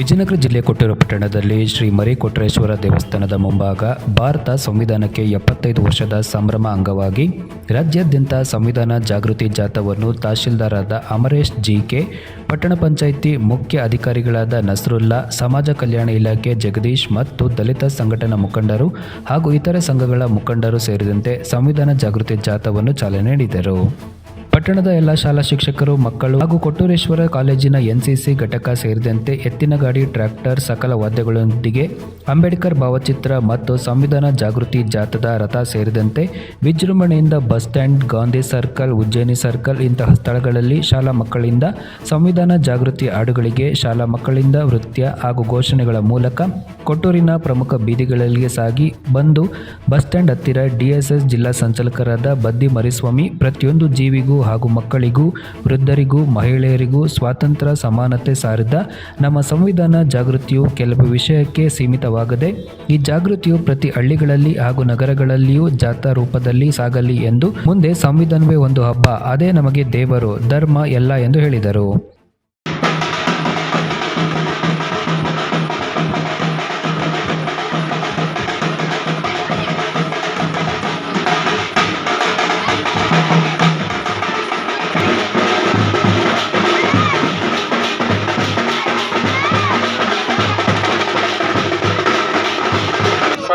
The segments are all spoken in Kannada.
ವಿಜಯನಗರ ಜಿಲ್ಲೆ ಕೊಟ್ಟೂರು ಪಟ್ಟಣದಲ್ಲಿ ಶ್ರೀ ಮರಿ ಕೊಟ್ರೇಶ್ವರ ದೇವಸ್ಥಾನದ ಮುಂಭಾಗ ಭಾರತ ಸಂವಿಧಾನಕ್ಕೆ ಎಪ್ಪತ್ತೈದು ವರ್ಷದ ಸಂಭ್ರಮ ಅಂಗವಾಗಿ ರಾಜ್ಯಾದ್ಯಂತ ಸಂವಿಧಾನ ಜಾಗೃತಿ ಜಾಥಾವನ್ನು ತಹಶೀಲ್ದಾರಾದ ಅಮರೇಶ್ ಜಿಕೆ, ಪಟ್ಟಣ ಪಂಚಾಯಿತಿ ಮುಖ್ಯ ಅಧಿಕಾರಿಗಳಾದ ನಸರುಲ್ಲಾ, ಸಮಾಜ ಕಲ್ಯಾಣ ಇಲಾಖೆ ಜಗದೀಶ್ ಮತ್ತು ದಲಿತ ಸಂಘಟನಾ ಮುಖಂಡರು ಹಾಗೂ ಇತರೆ ಸಂಘಗಳ ಮುಖಂಡರು ಸೇರಿದಂತೆ ಸಂವಿಧಾನ ಜಾಗೃತಿ ಜಾಥಾವನ್ನು ಚಾಲನೆ ನೀಡಿದರು. ಪಟ್ಟಣದ ಎಲ್ಲ ಶಾಲಾ ಶಿಕ್ಷಕರು, ಮಕ್ಕಳು ಹಾಗೂ ಕೊಟ್ಟೂರೇಶ್ವರ ಕಾಲೇಜಿನ ಎನ್ಸಿಸಿ ಘಟಕ ಸೇರಿದಂತೆ ಎತ್ತಿನ ಗಾಡಿ, ಟ್ರ್ಯಾಕ್ಟರ್, ಸಕಲ ವಾದ್ಯಗಳೊಂದಿಗೆ ಅಂಬೇಡ್ಕರ್ ಭಾವಚಿತ್ರ ಮತ್ತು ಸಂವಿಧಾನ ಜಾಗೃತಿ ಜಾಥದ ರಥ ಸೇರಿದಂತೆ ವಿಜೃಂಭಣೆಯಿಂದ bus stand, Gandhi circle, Ujjaini circle ಇಂತಹ ಸ್ಥಳಗಳಲ್ಲಿ ಶಾಲಾ ಮಕ್ಕಳಿಂದ ಸಂವಿಧಾನ ಜಾಗೃತಿ ಹಾಡುಗಳಿಗೆ ಶಾಲಾ ಮಕ್ಕಳಿಂದ ನೃತ್ಯ ಹಾಗೂ ಘೋಷಣೆಗಳ ಮೂಲಕ ಕೊಟ್ಟೂರಿನ ಪ್ರಮುಖ ಬೀದಿಗಳಲ್ಲಿ ಸಾಗಿ ಬಂದು ಬಸ್ ಸ್ಟ್ಯಾಂಡ್ ಹತ್ತಿರ ಡಿಎಸ್ಎಸ್ ಜಿಲ್ಲಾ ಸಂಚಾಲಕರಾದ ಬದ್ದಿ ಮರಿಸ್ವಾಮಿ ಪ್ರತಿಯೊಂದು ಜೀವಿಗೂ ಹಾಗೂ ಮಕ್ಕಳಿಗೂ, ವೃದ್ಧರಿಗೂ, ಮಹಿಳೆಯರಿಗೂ ಸ್ವಾತಂತ್ರ್ಯ ಸಮಾನತೆ ಸಾರಿದ ನಮ್ಮ ಸಂವಿಧಾನ ಜಾಗೃತಿಯು ಕೆಲವು ವಿಷಯಕ್ಕೆ ಸೀಮಿತವಾಗದೆ, ಈ ಜಾಗೃತಿಯು ಪ್ರತಿ ಹಳ್ಳಿಗಳಲ್ಲಿ ಹಾಗೂ ನಗರಗಳಲ್ಲಿಯೂ ಜಾಥಾ ರೂಪದಲ್ಲಿ ಸಾಗಲಿ ಎಂದು ಮುಂದೆ ಸಂವಿಧಾನವೇ ಒಂದು ಹಬ್ಬ, ಅದೇ ನಮಗೆ ದೇವರು, ಧರ್ಮ ಎಲ್ಲ ಎಂದು ಹೇಳಿದರು.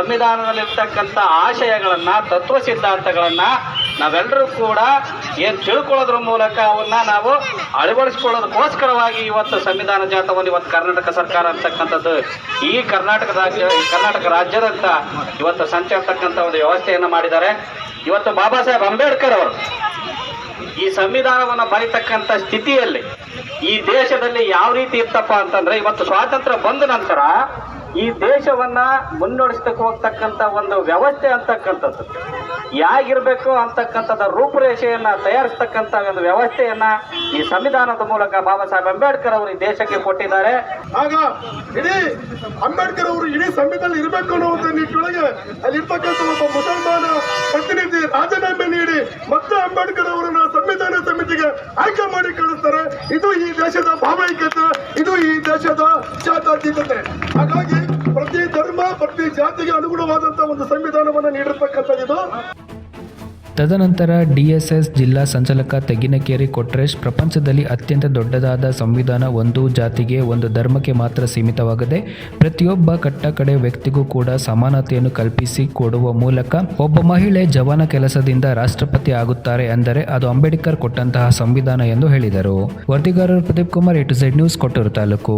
ಸಂವಿಧಾನದಲ್ಲಿರ್ತಕ್ಕಂಥ ಆಶಯಗಳನ್ನ, ತತ್ವ ಸಿದ್ಧಾಂತಗಳನ್ನ ನಾವೆಲ್ಲರೂ ಕೂಡ ಏನು ತಿಳ್ಕೊಳ್ಳೋದ್ರ ಮೂಲಕ ಅವನ್ನ ನಾವು ಅಳವಡಿಸ್ಕೊಳ್ಳೋದಕ್ಕೋಸ್ಕರವಾಗಿ ಇವತ್ತು ಸಂವಿಧಾನ ಜಾಥವನ್ನು ಇವತ್ತು ಕರ್ನಾಟಕ ಸರ್ಕಾರ ಅಂತಕ್ಕಂಥದ್ದು. ಈ ಕರ್ನಾಟಕ ರಾಜ್ಯ ಕರ್ನಾಟಕ ರಾಜ್ಯದಂತ ಇವತ್ತು ಸಂಚರಿಸ್ತಕ್ಕಂಥ ಒಂದು ವ್ಯವಸ್ಥೆಯನ್ನು ಮಾಡಿದ್ದಾರೆ. ಇವತ್ತು ಬಾಬಾ ಸಾಹೇಬ್ ಅಂಬೇಡ್ಕರ್ ಅವರು ಈ ಸಂವಿಧಾನವನ್ನು ಬರೀತಕ್ಕಂಥ ಸ್ಥಿತಿಯಲ್ಲಿ ಈ ದೇಶದಲ್ಲಿ ಯಾವ ರೀತಿ ಇತ್ತಪ್ಪ ಅಂತಂದ್ರೆ, ಇವತ್ತು ಸ್ವಾತಂತ್ರ್ಯ ಬಂದ ನಂತರ ಈ ದೇಶವನ್ನ ಮುನ್ನಡೆಸ್ತಕ್ಕೆ ಹೋಗ್ತಕ್ಕಂಥ ಒಂದು ವ್ಯವಸ್ಥೆ ಅಂತಕ್ಕಂಥದ್ದು. ಯಾಗಿರ್ಬೇಕು ಅಂತಕ್ಕಂಥದ ರೂಪುರೇಷೆಯನ್ನ ತಯಾರಿಸ್ತಕ್ಕಂಥ ಒಂದು ವ್ಯವಸ್ಥೆಯನ್ನ ಈ ಸಂವಿಧಾನದ ಮೂಲಕ ಬಾಬಾ ಸಾಹೇಬ್ ಅಂಬೇಡ್ಕರ್ ಅವರು ಈ ದೇಶಕ್ಕೆ ಕೊಟ್ಟಿದ್ದಾರೆ. ಆಗ ಇಡೀ ಅಂಬೇಡ್ಕರ್ ಅವರು ಇಡೀ ಸಂವಿಧಾನ ಇರಬೇಕು ಅನ್ನುವಂತ ನಿಟ್ಟಿನೊಳಗೆ ಅಲ್ಲಿರ್ತಕ್ಕಂಥ ಒಬ್ಬ ಮುಸಲ್ಮಾನ ಪ್ರತಿನಿಧಿ ರಾಜೀನಾಮೆ ನೀಡಿ ಮತ್ತೆ ಅಂಬೇಡ್ಕರ್ ಅವರನ್ನ ಸಂವಿಧಾನ ಸಮಿತಿಗೆ ಆಯ್ಕೆ ಮಾಡಿ ಕಳಿಸ್ತಾರೆ. ಇದು ಈ ದೇಶದ ಭಾವೈಕ್ಯತೆ, ಇದು ಈ ದೇಶದ ಜಾತ್ಯತೀತತೆ. ಹಾಗಾಗಿ ಪ್ರತಿ ಜಾತಿಗೆ ಅನುಗುಣವಾದಂತಹ ಒಂದು ಸಂವಿಧಾನವನ್ನು ನೀಡಿರ್ತಕ್ಕಂಥದ್ದು ತದನಂತರ ಡಿಎಸ್ಎಸ್ ಜಿಲ್ಲಾ ಸಂಚಾಲಕ ತೆಗಿನಕೇರಿ ಕೊಟ್ರೇಶ್, ಪ್ರಪಂಚದಲ್ಲಿ ಅತ್ಯಂತ ದೊಡ್ಡದಾದ ಸಂವಿಧಾನ ಒಂದು ಜಾತಿಗೆ ಒಂದು ಧರ್ಮಕ್ಕೆ ಮಾತ್ರ ಸೀಮಿತವಾಗದೆ, ಪ್ರತಿಯೊಬ್ಬ ಕಟ್ಟಕಡೆ ವ್ಯಕ್ತಿಗೂ ಕೂಡ ಸಮಾನತೆಯನ್ನು ಕಲ್ಪಿಸಿ ಕೊಡುವ ಮೂಲಕ ಒಬ್ಬ ಮಹಿಳೆ ಜವಾನ ಕೆಲಸದಿಂದ ರಾಷ್ಟ್ರಪತಿ ಆಗುತ್ತಾರೆ ಅಂದರೆ ಅದು ಅಂಬೇಡ್ಕರ್ ಕೊಟ್ಟಂತಹ ಸಂವಿಧಾನ ಎಂದು ಹೇಳಿದರು. ವರದಿಗಾರರು Pradeep Kumar A to Z news Kotturu taluk.